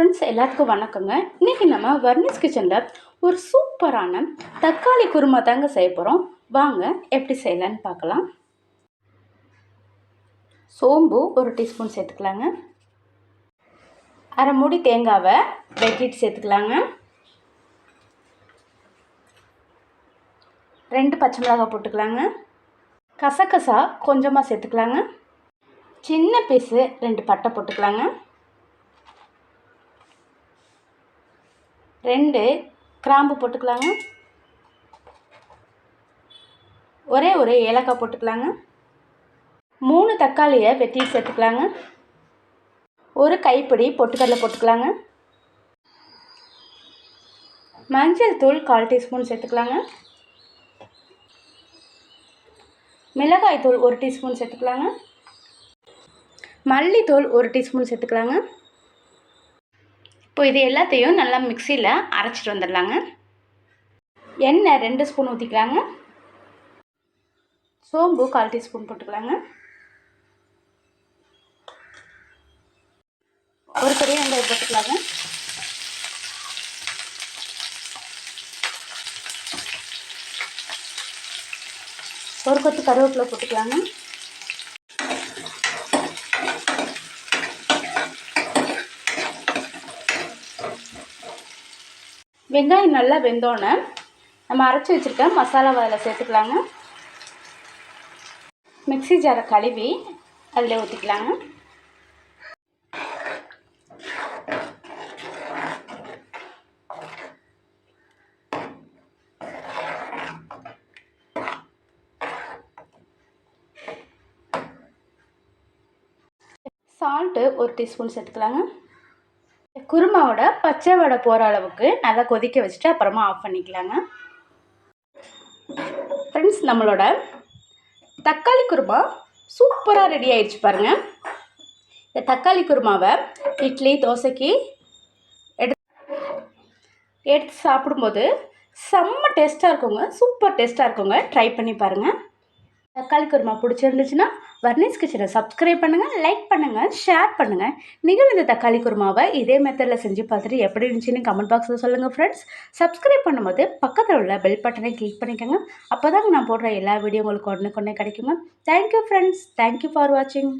Friends எல்லாத்துக்கும் வணக்கங்க. இன்றைக்கி நம்ம வர்னிஸ் கிச்சனில் ஒரு சூப்பரான தக்காளி குருமா தாங்க செய்ய போகிறோம் வாங்க எப்படி செய்யலான்னு பார்க்கலாம். சோம்பு ஒரு டீஸ்பூன் சேர்த்துக்கலாங்க. அரை மூடி தேங்காவை வெட்டிட்டு சேர்த்துக்கலாங்க. ரெண்டு பச்சை மிளகாய் போட்டுக்கலாங்க. கசகசா கொஞ்சமாக சேர்த்துக்கலாங்க. சின்ன பீஸு ரெண்டு பட்டை போட்டுக்கலாங்க. ரெண்டு கிராம்பு போட்டுக்கலாங்க. ஒரே ஒரு ஏலக்காய் போட்டுக்கலாங்க. மூணு தக்காளியை வெட்டி சேர்த்துக்கலாங்க. ஒரு கைப்பிடி பொட்டுக்கடலை போட்டுக்கலாங்க. மஞ்சள் தூள் கால் டீஸ்பூன் சேர்த்துக்கலாங்க. மிளகாய் தூள் ஒரு டீஸ்பூன் சேர்த்துக்கலாங்க. மல்லித்தூள் ஒரு டீஸ்பூன் சேர்த்துக்கலாங்க. இப்போ இது எல்லாத்தையும் நல்லா மிக்சியில் அரைச்சிட்டு வந்துடலாங்க. எண்ணெய் ரெண்டு ஸ்பூன் ஊற்றிக்கலாங்க சோம்பு கால் டீஸ்பூன் போட்டுக்கலாங்க. ஒரு பெரிய வெங்காயம் போட்டுக்கலாங்க. ஒரு கொத்து கருவேப்பிலை போட்டுக்கலாங்க. வெங்காயம் நல்லா வெந்தோன்னே நம்ம அரைச்சி வச்சுருக்க மசாலாவை அதில் சேர்த்துக்கலாங்க. மிக்ஸி ஜாரை கழுவி அதில் ஊற்றிக்கலாங்க சால்ட்டு ஒரு டீஸ்பூன் சேர்த்துக்கலாங்க. குருமாவோட பச்சை வடை போகிற அளவுக்கு நல்லா கொதிக்க வச்சுட்டு அப்புறமா ஆஃப் பண்ணிக்கலாங்க. ஃப்ரெண்ட்ஸ் நம்மளோட தக்காளி குருமா சூப்பராக ரெடி ஆயிடுச்சு பாருங்கள் இந்த தக்காளி குருமாவை இட்லி தோசைக்கு எடுத்து எடுத்து சாப்பிடும்போது செம்ம டேஸ்ட்டாக இருக்குங்க. சூப்பர் டேஸ்ட்டாக இருக்குங்க. ட்ரை பண்ணி பாருங்கள் தக்காளி குருமா பிடிச்சிருந்துச்சுன்னா வர்னிஸ் கிச்சனை சப்ஸ்கிரைப் பண்ணுங்கள் லைக் பண்ணுங்கள் ஷேர் பண்ணுங்கள் நீங்களும் இந்த தக்காளி குருமாவை இதே மெத்தடில் செஞ்சு பார்த்துட்டு எப்படி இருந்துச்சுன்னு கமெண்ட் பாக்ஸில் சொல்லுங்கள் ஃப்ரெண்ட்ஸ் சப்ஸ்கிரைப் பண்ணும்போது பக்கத்தில் உள்ள பெல் பட்டனை கிளிக் பண்ணிக்கோங்க. அப்போ தான் நான் போடுற எல்லா வீடியோ உங்களுக்கு உடனே கொண்டே கிடைக்குங்க தேங்க்யூ ஃப்ரெண்ட்ஸ் தேங்க்யூ ஃபார் வாட்சிங்